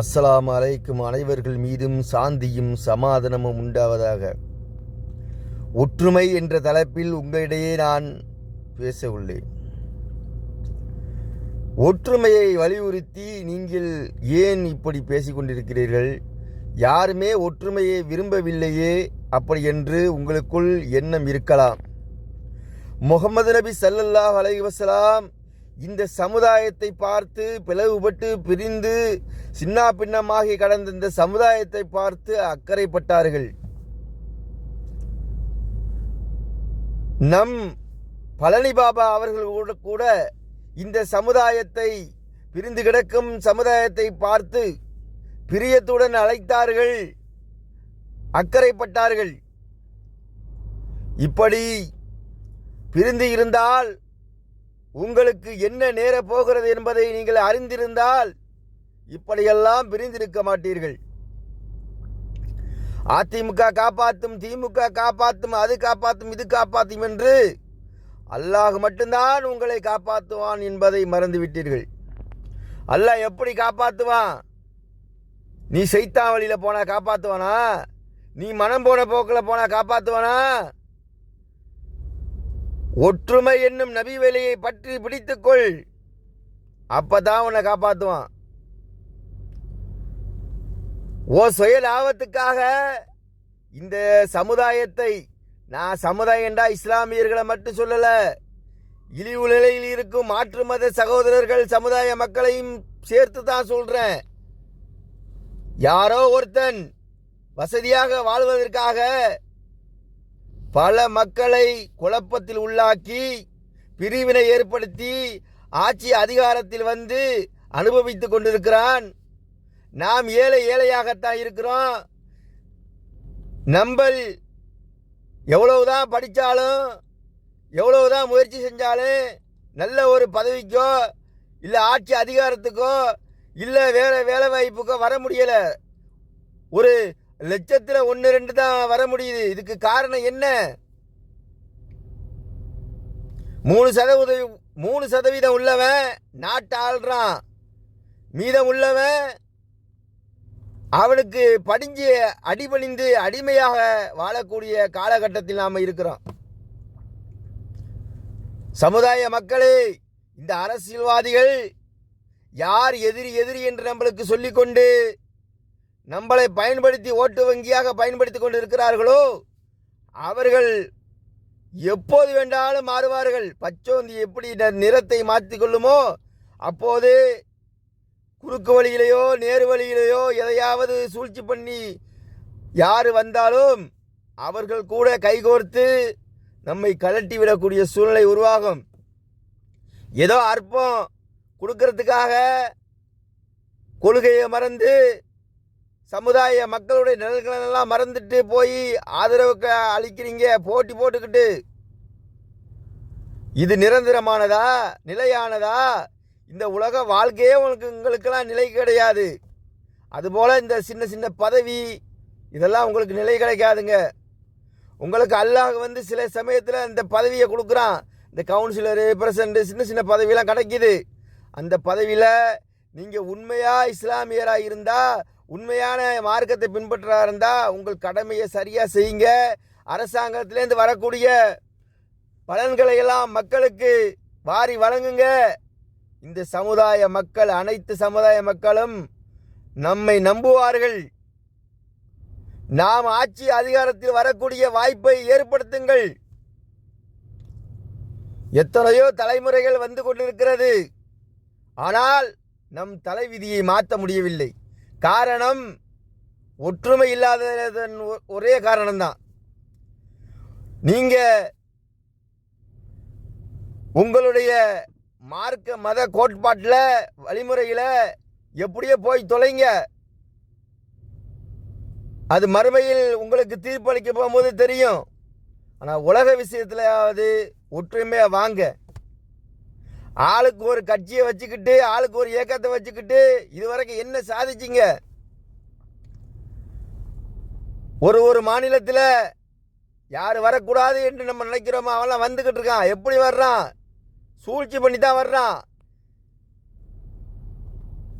அஸ்ஸலாம் அலைக்கும். அனைவர்கள் மீதும் சாந்தியும் சமாதானமும் உண்டாவதாக. ஒற்றுமை என்ற தலைப்பில் உங்களிடையே நான் பேச உள்ளேன் ஒற்றுமையை வலியுறுத்தி நீங்கள் ஏன் இப்படி பேசிக்கொண்டிருக்கிறீர்கள்? யாருமே ஒற்றுமையை விரும்பவில்லையே அப்படி என்று உங்களுக்குள் எண்ணம் இருக்கலாம். முகமது நபி சல்லல்லாஹ் அலைவசலாம் இந்த சமுதாயத்தை பார்த்து பிளவுபட்டு பிரிந்து சின்னா பின்னமாகி கடந்த இந்த சமுதாயத்தை பார்த்து அக்கறைப்பட்டார்கள். நம் பழனி பாபா அவர்கள் கூட கூட இந்த சமுதாயத்தை பிரிந்து கிடக்கும் சமுதாயத்தை பார்த்து பிரியத்துடன் அழைத்தார்கள். அக்கறைப்பட்டார்கள். இப்படி பிரிந்து இருந்தால் உங்களுக்கு என்ன நேர போகிறது என்பதை நீங்கள் அறிந்திருந்தால் இப்படியெல்லாம் பிரிந்திருக்க மாட்டீர்கள். அதிமுக காப்பாற்றும் திமுக காப்பாற்றும் அது காப்பாற்றும் இது காப்பாற்றும் என்று அல்லாஹ் மட்டும்தான் உங்களை காப்பாற்றுவான் என்பதை மறந்துவிட்டீர்கள். அல்லாஹ் எப்படி காப்பாற்றுவான் நீ செய்தா வழியில் போனால் காப்பாற்றுவானா நீ மனம் போன போக்கில் போனால் காப்பாற்றுவானா ஒற்றுமை என்னும் நபி வேலையை பற்றி பிடித்துக்கொள். அப்பதான் உன்னை காப்பாற்றுவான் ஓ சுய லாபத்துக்காக இந்த சமுதாயத்தை நான் சமுதாயம்டா இஸ்லாமியர்களை மட்டும் சொல்லல இழிவு நிலையில் இருக்கும் மாற்று மத சகோதரர்கள் சமுதாய மக்களையும் சேர்த்து தான் சொல்றேன். யாரோ ஒருத்தன் வசதியாக வாழ்வதற்காக பல மக்களை குழப்பத்தில் உள்ளாக்கி பிரிவினை ஏற்படுத்தி ஆட்சி அதிகாரத்தில் வந்து அனுபவித்துக் கொண்டிருக்கிறான். நாம் ஏழை ஏழையாகத்தான் இருக்கிறோம். நம்மள் எவ்வளவுதான் படித்தாலும் எவ்வளவுதான் முயற்சி செஞ்சாலும் நல்ல ஒரு பதவிக்கோ இல்லை ஆட்சி அதிகாரத்துக்கோ இல்லை வேறு வேலை வாய்ப்புக்கோ வர முடியலை. ஒரு லட்சத்தில் ஒன்று ரெண்டு தான் வர முடியுது. இதுக்கு காரணம் என்ன? மூணு சதவீதம் மூணு சதவீதம் உள்ளவன் நாட்டை ஆள்றான் மீதம் உள்ளவன் அவனுக்கு படிஞ்சு அடிபணிந்து அடிமையாக வாழக்கூடிய காலகட்டத்தில் நாம் இருக்கிறோம். சமுதாய மக்களே இந்த அரசியல்வாதிகள் யார் எதிரி எதிரி என்று நம்மளுக்கு சொல்லிக்கொண்டு நம்மளை பயன்படுத்தி ஓட்டு வங்கியாக பயன்படுத்தி கொண்டு இருக்கிறார்களோ அவர்கள் எப்போது வேண்டாலும் மாறுவார்கள். பச்சோந்தி எப்படி நிறத்தை மாற்றிக் கொள்ளுமோ அப்போது குறுக்கு வழியிலேயோ நேரு வழியிலேயோ எதையாவது சூழ்ச்சி பண்ணி யார் வந்தாலும் அவர்கள் கூட கைகோர்த்து நம்மை கழட்டி விடக்கூடிய சூழ்நிலை உருவாகும். ஏதோ அற்பம் கொடுக்கறதுக்காக கொள்கையை மறந்து சமுதாய மக்களுடைய நிழல்களெல்லாம் மறந்துட்டு போய் ஆதரவுக்கு அளிக்கிறீங்க போட்டி போட்டுக்கிட்டு. இது நிரந்தரமானதா நிலையானதா? இந்த உலக வாழ்க்கையே உங்களுக்கு உங்களுக்கெல்லாம் நிலை கிடையாது. அதுபோல் இந்த சின்ன சின்ன பதவி இதெல்லாம் உங்களுக்கு நிலை கிடைக்காதுங்க. உங்களுக்கு அல்லாஹ் வந்து சில சமயத்தில் இந்த பதவியை கொடுக்குறான். இந்த கவுன்சிலரு பிரசிடண்ட் சின்ன சின்ன பதவியெல்லாம் கிடைக்கிது. அந்த பதவியில் நீங்கள் உண்மையாக இஸ்லாமியராக இருந்தால் உண்மையான மார்க்கத்தை பின்பற்றா இருந்தால் உங்கள் கடமையை சரியாக செய்யுங்க. அரசாங்கத்திலேருந்து வரக்கூடிய பலன்களை எல்லாம் மக்களுக்கு வாரி வழங்குங்க. இந்த சமுதாய மக்கள் அனைத்து சமுதாய மக்களும் நம்மை நம்புவார்கள். நாம் ஆட்சி அதிகாரத்தில் வரக்கூடிய வாய்ப்பை ஏற்படுத்துங்கள். எத்தனையோ தலைமுறைகள் வந்து கொண்டிருக்கிறது. ஆனால் நம் தலைவிதியை மாற்ற முடியவில்லை. காரணம் ஒற்றுமை இல்லாததன் ஒ- ஒரே காரணம்தான். நீங்க உங்களுடைய மார்க்க மத கோட்பாட்டில் வழிமுறையில் எப்படியோ போய் தொலைங்க. அது மறுமையில் உங்களுக்கு தீர்ப்பளிக்க போகும்போது தெரியும். ஆனால் உலக விஷயத்துலையாவது ஒற்றுமையாக வாங்க. ஆளுக்கு ஒரு கட்சியை வச்சுக்கிட்டு ஆளுக்கு ஒரு இயக்கத்தை வச்சுக்கிட்டு இதுவரைக்கும் என்ன சாதிச்சிங்க? ஒரு ஒரு மாநிலத்தில் யார் வரக்கூடாது என்று நம்ம நினைக்கிறோமோ அவன்லாம் வந்துக்கிட்டு இருக்கான். எப்படி வர்றான்? சூழ்ச்சி பண்ணி தான் வர்றான்.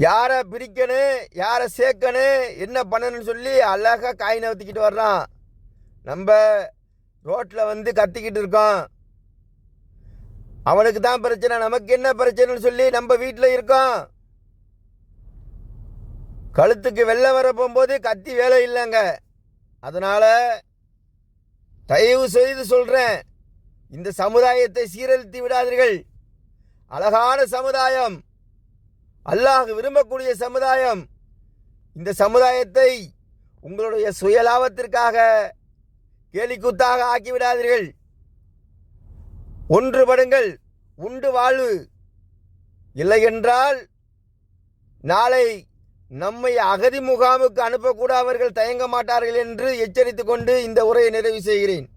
யாரை பிரிக்கணும் யாரை சேர்க்கணும் என்ன பண்ணணும்னு சொல்லி அழகாக காய் நவுத்திக்கிட்டு வர்றான். நம்ம ரோட்டில் வந்து கத்திக்கிட்டு இருக்கோம் அவனுக்கு தான் பிரச்சனை நமக்கு என்ன பிரச்சனைன்னு சொல்லி நம்ம வீட்டில் இருக்கோம் கழுத்துக்கு வெள்ளம் வர போகும்போது கத்தி வேலை இல்லைங்க. அதனால் தயவு செய்து சொல்கிறேன் இந்த சமுதாயத்தை சீரழித்து விடாதீர்கள். அழகான சமுதாயம். அல்லாஹ் விரும்பக்கூடிய சமுதாயம். இந்த சமுதாயத்தை உங்களுடைய சுயலாபத்திற்காக கேலிக்கூத்தாக ஆக்கிவிடாதீர்கள். ஒன்றுபடுங்கள் உண்டு வாழ்வு. இல்லை என்றால் நாளை நம்மை அகதி முகாமுக்கு அனுப்பக்கூட அவர்கள் தயங்க மாட்டார்கள் என்று எச்சரித்துக் கொண்டு இந்த உரையை நிறைவு செய்கிறேன்.